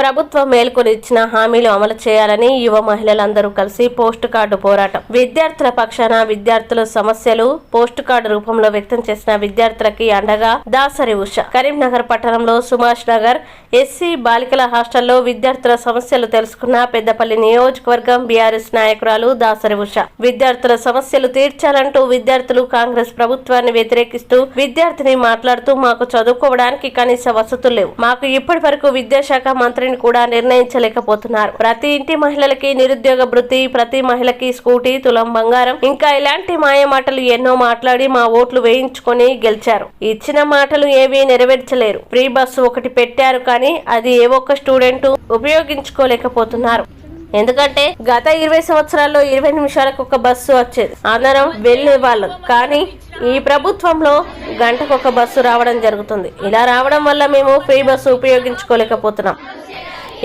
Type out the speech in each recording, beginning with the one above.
ప్రభుత్వం మేల్కొని ఇచ్చిన హామీలు అమలు చేయాలని యువ మహిళలందరూ కలిసి పోస్ట్ కార్డు పోరాటం. విద్యార్థుల పక్షాన విద్యార్థుల సమస్యలు పోస్ట్ కార్డు రూపంలో వ్యక్తం చేసిన విద్యార్థులకి అండగా దాసరి ఉష. కరీంనగర్ పట్టణంలో సుభాష్ నగర్ ఎస్సీ బాలికల హాస్టల్లో విద్యార్థుల సమస్యలు తెలుసుకున్న పెద్దపల్లి నియోజకవర్గం బీఆర్ఎస్ నాయకురాలు దాసరి ఉష. విద్యార్థుల సమస్యలు తీర్చాలంటూ విద్యార్థులు కాంగ్రెస్ ప్రభుత్వాన్ని వ్యతిరేకిస్తూ విద్యార్థిని మాట్లాడుతూ మాకు చదువుకోవడానికి కనీస వసతులు లేవు. మాకు ఇప్పటి వరకు విద్యాశాఖ మంత్రిని కూడా నిర్ణయించలేకపోతున్నారు. ప్రతి ఇంటి మహిళలకి నిరుద్యోగ భృతి ప్రతి మహిళకి స్కూటీ తులం బంగారం ఇంకా ఇలాంటి మాయ మాటలు ఎన్నో మాట్లాడి మా ఓట్లు వేయించుకొని గెలిచారు. ఇచ్చిన మాటలు ఏవి నెరవేర్చలేరు. ఫ్రీ బస్సు ఒకటి పెట్టారు కానీ అది ఏ ఒక్క స్టూడెంట్ ఉపయోగించుకోలేకపోతున్నారు. ఎందుకంటే గత ఇరవై సంవత్సరాల్లో ఇరవై నిమిషాలకు ఒక బస్సు వచ్చేది. అందరం వెళ్ళేవాళ్ళం కానీ ఈ ప్రభుత్వంలో గంటకు ఒక బస్సు రావడం జరుగుతుంది. ఇలా రావడం వల్ల మేము ఫ్రీ బస్సు ఉపయోగించుకోలేకపోతున్నాం.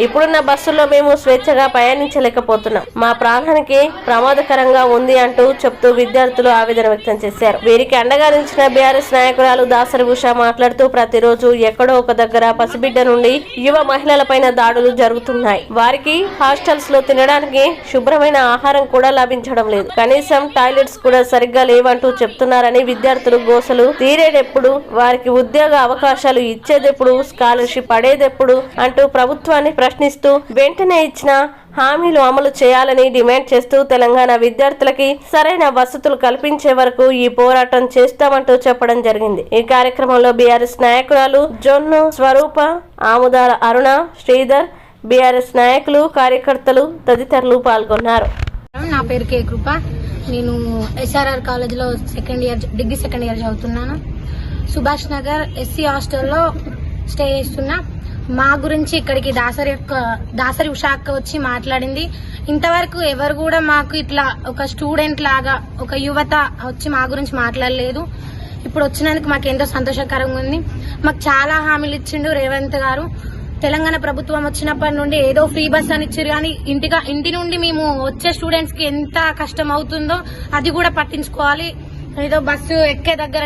ఇప్పుడున్న బస్సుల్లో మేము స్వేచ్ఛగా ప్రయాణించలేకపోతున్నాం. మా ప్రాణానికి ప్రమాదకరంగా ఉంది అంటూ చెప్తూ విద్యార్థులు ఆవేదన వ్యక్తం చేశారు. వీరికి అండగా నిలిచిన బీఆర్ఎస్ నాయకురాలు దాసరి ఉష మాట్లాడుతూ ప్రతిరోజు ఎక్కడో ఒక దగ్గర పసిబిడ్డ నుండి యువ మహిళలపైన దాడులు జరుగుతున్నాయి. వారికి హాస్టల్స్లో తినడానికి శుభ్రమైన ఆహారం కూడా లభించడం లేదు. కనీసం టాయిలెట్స్ కూడా సరిగ్గా లేవంటూ చెప్తున్నారని విద్యార్థులు గోసలు తీరేటప్పుడు వారికి ఉద్యోగ అవకాశాలు ఇచ్చేదెప్పుడు స్కాలర్షిప్ పడేదెప్పుడు అంటూ ప్రభుత్వాన్ని ప్రశ్నిస్తూ వెంటనే ఇచ్చిన హామీలు అమలు చేయాలని డిమాండ్ చేస్తూ తెలంగాణ విద్యార్థులకి సరైన వసతులు కల్పించే వరకు ఈ పోరాటం చేస్తామంటూ చెప్పడం జరిగింది. ఈ కార్యక్రమంలో బీఆర్ఎస్ నాయకురాలు జొన్ను స్వరూప ఆముదాల అరుణ శ్రీధర్ బీఆర్ఎస్ నాయకులు కార్యకర్తలు తదితరులు పాల్గొన్నారు. నా పేరు కే. కృప. నేను ఎస్ఆర్ఆర్ కాలేజ్లో second year degree second year చదువుతున్నాను. సుభాష్ నగర్ ఎస్సీ హాస్టల్లో స్టే చేస్తున్నా. మా గురించి ఇక్కడికి దాసరి యొక్క దాసరి ఉషాక్క వచ్చి మాట్లాడింది. ఇంతవరకు ఎవరు కూడా మాకు ఇట్లా ఒక స్టూడెంట్ లాగా ఒక యువత వచ్చి మా గురించి మాట్లాడలేదు. ఇప్పుడు వచ్చినందుకు మాకు ఎంతో సంతోషకరంగా ఉంది. మాకు చాలా హామీలు ఇచ్చిండు రేవంత్ గారు. తెలంగాణ ప్రభుత్వం వచ్చినప్పటి నుండి ఏదో ఫ్రీ బస్ అని ఇచ్చారు కానీ ఇంటిగా ఇంటి నుండి మేము వచ్చే స్టూడెంట్స్కి ఎంత కష్టం అవుతుందో అది కూడా పట్టించుకోవాలి. ఏదో బస్సు ఎక్కే దగ్గర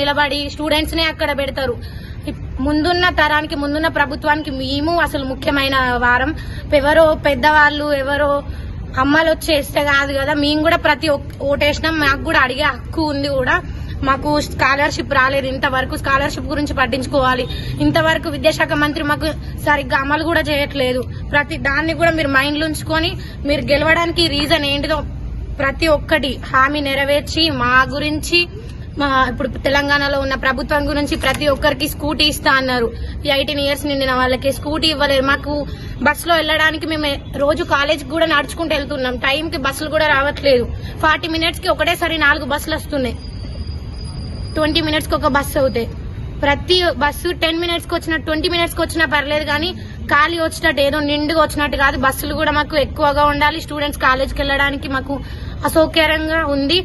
నిలబడి స్టూడెంట్స్ నే అక్కడ పెడతారు. ముందున్న తరానికి ముందున్న ప్రభుత్వానికి మేము అసలు ముఖ్యమైన వారం. ఎవరో పెద్దవాళ్ళు ఎవరో అమ్మలు వచ్చేస్తే కాదు కదా. మేము కూడా ప్రతి ఓటేసినాం. మాకు కూడా అడిగే హక్కు ఉంది కూడా. మాకు స్కాలర్షిప్ రాలేదు. ఇంతవరకు స్కాలర్షిప్ గురించి పట్టించుకోవాలి. ఇంతవరకు విద్యాశాఖ మంత్రి మాకు సరిగ్గా అమలు కూడా చేయట్లేదు. ప్రతి దాన్ని కూడా మీరు మైండ్లో ఉంచుకొని మీరు గెలవడానికి రీజన్ ఏంటిదో ప్రతి ఒక్కటి హామీ నెరవేర్చి మా గురించి మా ఇప్పుడు తెలంగాణలో ఉన్న ప్రభుత్వం గురించి ప్రతి ఒక్కరికి స్కూటీ ఇస్తా అన్నారు. ఎయిటీన్ ఇయర్స్ నిండిన వాళ్ళకి స్కూటీ ఇవ్వలేదు. మాకు బస్సులో వెళ్ళడానికి మేము రోజు కాలేజ్ కూడా నడుచుకుంటూ వెళ్తున్నాం. టైంకి బస్సులు కూడా రావట్లేదు. ఫార్టీ మినిట్స్కి ఒకటేసారి నాలుగు బస్సులు వస్తున్నాయి. ట్వంటీ మినిట్స్కి ఒక బస్సు అవుతాయి. ప్రతి బస్సు టెన్ మినిట్స్కి వచ్చిన ట్వంటీ మినిట్స్కి వచ్చినా పర్లేదు కానీ ఖాళీ వచ్చినట్టు ఏదో నిండుగా వచ్చినట్టు కాదు. బస్సులు కూడా మాకు ఎక్కువగా ఉండాలి. స్టూడెంట్స్ కాలేజ్కి వెళ్ళడానికి మాకు అసౌకర్యంగా ఉంది.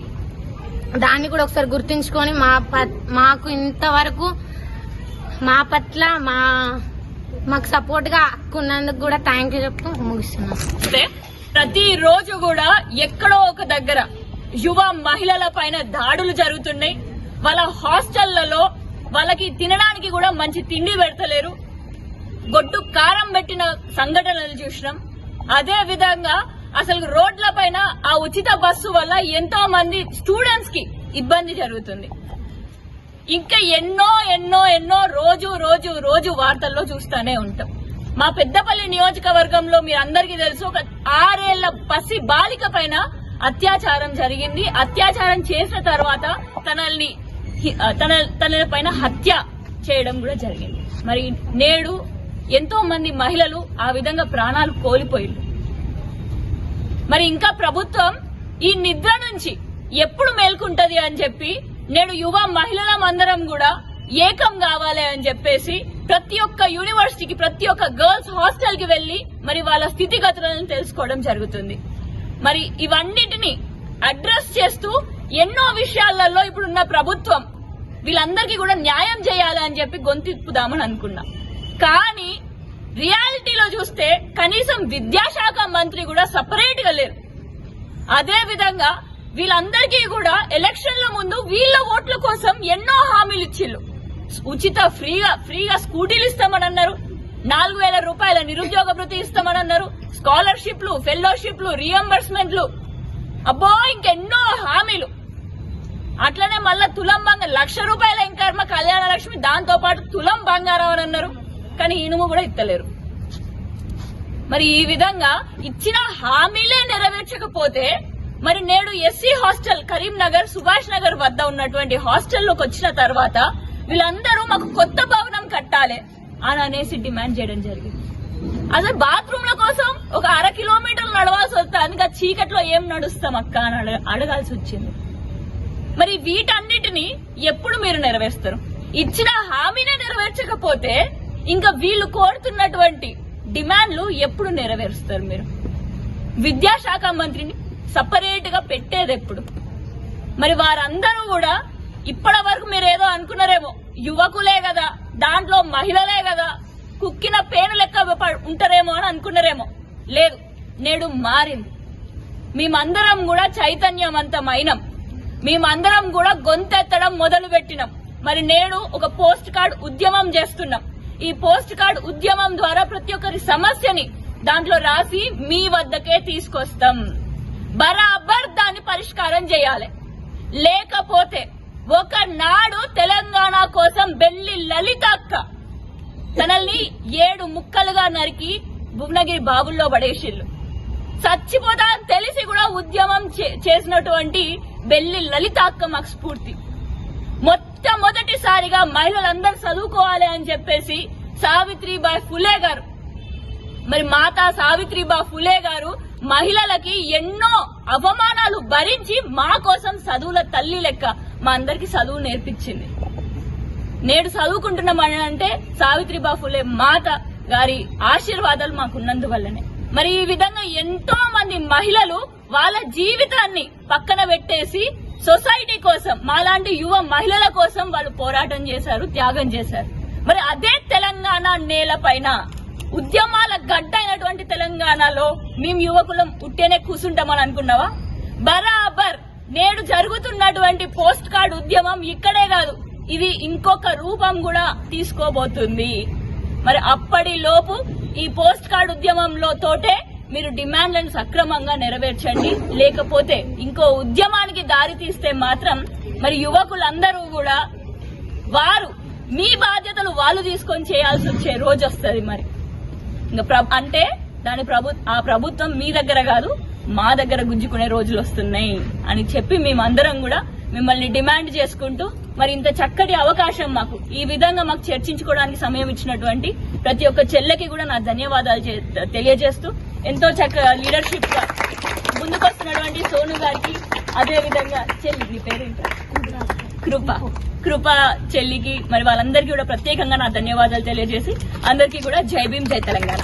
దాన్ని కూడా ఒకసారి గుర్తించుకొని మా ప- మాకు ఇంతవరకు మా పట్ల మా మాకు సపోర్ట్గా అక్కున్నందుకు కూడా థ్యాంక్ యూ చెప్తూ ముగిస్తున్నాం. ప్రతి రోజు కూడా ఎక్కడో ఒక దగ్గర యువ మహిళల పైన దాడులు జరుగుతున్నాయి. వాళ్ళ హాస్టళ్ళలో వాళ్ళకి తినడానికి కూడా మంచి తిండి పెడతలేరు. గొడ్డు కారం పెట్టిన సంఘటనలు చూసినాం. అదే విధంగా అసలు రోడ్ల పైన ఆ ఉచిత బస్సు వల్ల ఎంతో మంది స్టూడెంట్స్కి ఇబ్బంది జరుగుతుంది. ఇంకా ఎన్నో ఎన్నో ఎన్నో రోజు రోజు రోజు వార్తల్లో చూస్తూనే ఉంటాం. మా పెద్దపల్లి నియోజకవర్గంలో మీరు అందరికీ తెలుసు ఒక ఆరేళ్ళ పసి బాలిక పైన అత్యాచారం జరిగింది. అత్యాచారం చేసిన తర్వాత తనల్ని తన తన పైన హత్య చేయడం కూడా జరిగింది. మరి నేడు ఎంతో మంది మహిళలు ఆ విధంగా ప్రాణాలు కోల్పోయింది మరి ఇంకా ప్రభుత్వం ఈ నిద్ర నుంచి ఎప్పుడు మేల్కుంటది అని చెప్పి నేడు యువ మహిళలం అందరం కూడా ఏకం కావాలి అని చెప్పేసి ప్రతి ఒక్క యూనివర్సిటీకి ప్రతి ఒక్క గర్ల్స్ హాస్టల్కి వెళ్ళి మరి వాళ్ళ స్థితిగతులను తెలుసుకోవడం జరుగుతుంది. మరి ఇవన్నిటిని అడ్రస్ చేస్తూ ఎన్నో విషయాలలో ఇప్పుడున్న ప్రభుత్వం వీళ్ళందరికీ కూడా న్యాయం చేయాలి అని చెప్పి గొంతిప్పుదామని అనుకున్నా. కానీ రియాలిటీలో చూస్తే కనీసం విద్యాశాఖ మంత్రి కూడా సపరేట్గా లేరు. అదే విధంగా వీళ్ళందరికీ కూడా ఎలక్షన్ల ముందు వీళ్ళ ఓట్ల కోసం ఎన్నో హామీలు ఇచ్చిళ్ళు. ఉచిత ఫ్రీగా ఫ్రీగా స్కూటీలు ఇస్తామని అన్నారు నాలుగు వేల రూపాయల నిరుద్యోగ భృతి ఇస్తామని అన్నారు స్కాలర్షిప్లు ఫెలోషిప్లు రియంబర్స్మెంట్లు. అబ్బో ఇంకెన్నో హామీలు. అట్లనే మళ్ళా తులం బంగారం లక్ష రూపాయల ఇంకర్మ కళ్యాణ లక్ష్మి దాంతో పాటు తులం బంగారం అని అన్నారు కానీ ఇనుము కూడా ఇత్తలేరు. మరి ఈ విధంగా ఇచ్చిన హామీలే నెరవేర్చకపోతే మరి నేడు ఎస్సీ హాస్టల్ కరీంనగర్ సుభాష్ నగర్ వద్ద ఉన్నటువంటి హాస్టల్లోకి వచ్చిన తర్వాత వీళ్ళందరూ మాకు కొత్త భవనం కట్టాలి అని అనేసి డిమాండ్ చేయడం జరిగింది. అసలు బాత్రూమ్ల కోసం ఒక అర కిలోమీటర్లు నడవాల్సి వస్తే అందుకే చీకట్లో ఏం నడుస్తాం అక్క అని అడగాల్సి వచ్చింది. మరి వీటన్నిటిని ఎప్పుడు మీరు నెరవేరుస్తారు? ఇచ్చిన హామీనే నెరవేర్చకపోతే ఇంకా వీళ్ళు కోరుతున్నటువంటి డిమాండ్లు ఎప్పుడు నెరవేరుస్తారు మీరు? విద్యాశాఖ మంత్రిని సపరేట్గా పెట్టేది ఎప్పుడు? మరి వారందరూ కూడా ఇప్పటి వరకు మీరు ఏదో అనుకున్నారేమో యువకులే కదా దాంట్లో మహిళలే కదా కుక్కిన పేను లెక్క ఉంటారేమో అని అనుకున్నారేమో. లేదు నేడు మారింది. మేమందరం కూడా చైతన్యవంతమైనం. మేమందరం కూడా గొంతెత్తడం మొదలు పెట్టినాం మరి నేడు ఒక పోస్ట్ కార్డ్ ఉద్యమం చేస్తున్నాం. ఈ పోస్ట్ కార్డ్ ఉద్యమం ద్వారా ప్రతి ఒక్కరి సమస్యని దాంట్లో రాసి మీ వద్దకే తీసుకొస్తాం. బరాబర్ దాన్ని పరిష్కారం చేయాలి. లేకపోతే ఒకనాడు తెలంగాణ కోసం బెల్లి లలిత అక్క తనల్ని ఏడు ముక్కలుగా నరికి భువనగిరి బాబుల్లో పడేసిళ్ళు. చచ్చిపోతా అని తెలిసి కూడా ఉద్యమం చే- చేసినటువంటి బెల్లి లలిత అక్క మాకు స్ఫూర్తి. మొట్టమొదటిసారిగా మహిళలందరూ చదువుకోవాలి అని చెప్పేసి సావిత్రిబాయి ఫులే గారు. మరి మాతా సావిత్రిబాయి ఫులే గారు మహిళలకి ఎన్నో అవమానాలు భరించి మా కోసం చదువుల తల్లి లెక్క మా అందరికి చదువు నేర్పించింది. నేడు చదువుకుంటున్నామని అంటే సావిత్రిబా ఫులే మాత గారి ఆశీర్వాదాలు మాకున్నందువల్లనే. మరి ఈ విధంగా ఎంతో మంది మహిళలు వాళ్ళ జీవితాన్ని పక్కన పెట్టేసి సొసైటీ కోసం మాలాంటి యువ మహిళల కోసం వాళ్ళు పోరాటం చేశారు త్యాగం చేశారు. మరి అదే తెలంగాణ నేల పైన ఉద్యమాల గడ్డ అయినటువంటి తెలంగాణలో మేము యువకులం ఉట్టేనే కూసుంటామని అనుకున్నావా? బరాబర్ నేడు జరుగుతున్నటువంటి పోస్ట్ కార్డ్ ఉద్యమం ఇక్కడే కాదు ఇది ఇంకొక రూపం కూడా తీసుకోబోతుంది. మరి అప్పటిలోపు ఈ పోస్ట్ కార్డ్ ఉద్యమంలో తోటే మీరు డిమాండ్లను సక్రమంగా నెరవేర్చండి. లేకపోతే ఇంకో ఉద్యమానికి దారి తీస్తే మాత్రం మరి యువకులందరూ కూడా వారు మీ బాధ్యతలు వాళ్ళు తీసుకొని చేయాల్సి వచ్చే రోజు వస్తుంది మరి. ఇంకా ప్ర- అంటే దాని ప్రభు ఆ ప్రభుత్వం మీ దగ్గర కాదు మా దగ్గర గుంజుకునే రోజులు వస్తున్నాయి అని చెప్పి మేమందరం కూడా మిమ్మల్ని డిమాండ్ చేసుకుంటూ మరి ఇంత చక్కటి అవకాశం మాకు ఈ విధంగా మాకు చర్చించుకోవడానికి సమయం ఇచ్చినటువంటి ప్రతి ఒక్క చెల్లెకి కూడా నా ధన్యవాదాలు చే- తెలియజేస్తూ ఎంతో చక్కగా లీడర్షిప్గా ముందుకొస్తున్నటువంటి సోను గారికి అదే విధంగా చెల్లి మీ పేరేంట కృప. కృప చెల్లికి మరి వాళ్ళందరికీ కూడా ప్రత్యేకంగా నా ధన్యవాదాలు తెలియజేసి అందరికీ కూడా జై భీమ్ జై తెలంగాణ.